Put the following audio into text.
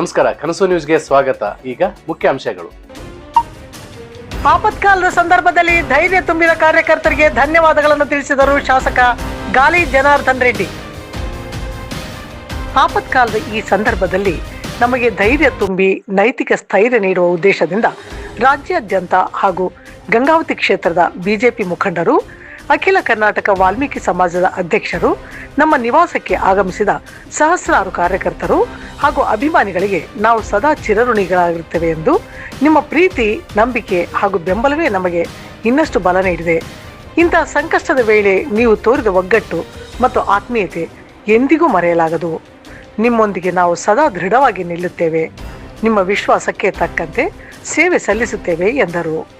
ನಮಸ್ಕಾರ, ಕನಸು ನ್ಯೂಸ್ಗೆ ಸ್ವಾಗತ. ಈಗ ಮುಖ್ಯಾಂಶಗಳು. ಆಪತ್ಕಾಲದ ಸಂದರ್ಭದಲ್ಲಿ ಧೈರ್ಯ ತುಂಬಿದ ಕಾರ್ಯಕರ್ತರಿಗೆ ಧನ್ಯವಾದಗಳನ್ನು ತಿಳಿಸಿದರು ಶಾಸಕ ಗಾಲಿ ಜನಾರ್ದನ್ ರೆಡ್ಡಿ. ಆಪತ್ಕಾಲದ ಈ ಸಂದರ್ಭದಲ್ಲಿ ನಮಗೆ ಧೈರ್ಯ ತುಂಬಿ ನೈತಿಕ ಸ್ಥೈರ್ಯ ನೀಡುವ ಉದ್ದೇಶದಿಂದ ರಾಜ್ಯಾದ್ಯಂತ ಹಾಗೂ ಗಂಗಾವತಿ ಕ್ಷೇತ್ರದ ಬಿಜೆಪಿ ಮುಖಂಡರು ಅಖಿಲ ಕರ್ನಾಟಕ ವಾಲ್ಮೀಕಿ ಸಮಾಜದ ಅಧ್ಯಕ್ಷರು, ನಮ್ಮ ನಿವಾಸಕ್ಕೆ ಆಗಮಿಸಿದ ಸಹಸ್ರಾರು ಕಾರ್ಯಕರ್ತರು ಹಾಗೂ ಅಭಿಮಾನಿಗಳಿಗೆ ನಾವು ಸದಾ ಚಿರಋಣಿಗಳಾಗಿರುತ್ತೇವೆ ಎಂದು ನಿಮ್ಮ ಪ್ರೀತಿ, ನಂಬಿಕೆ ಹಾಗೂ ಬೆಂಬಲವೇ ನಮಗೆ ಇನ್ನಷ್ಟು ಬಲ ನೀಡಿದೆ. ಇಂತಹ ಸಂಕಷ್ಟದ ವೇಳೆ ನೀವು ತೋರಿದ ಒಗ್ಗಟ್ಟು ಮತ್ತು ಆತ್ಮೀಯತೆ ಎಂದಿಗೂ ಮರೆಯಲಾಗದು. ನಿಮ್ಮೊಂದಿಗೆ ನಾವು ಸದಾ ದೃಢವಾಗಿ ನಿಲ್ಲುತ್ತೇವೆ. ನಿಮ್ಮ ವಿಶ್ವಾಸಕ್ಕೆ ತಕ್ಕಂತೆ ಸೇವೆ ಸಲ್ಲಿಸುತ್ತೇವೆ ಎಂದರು.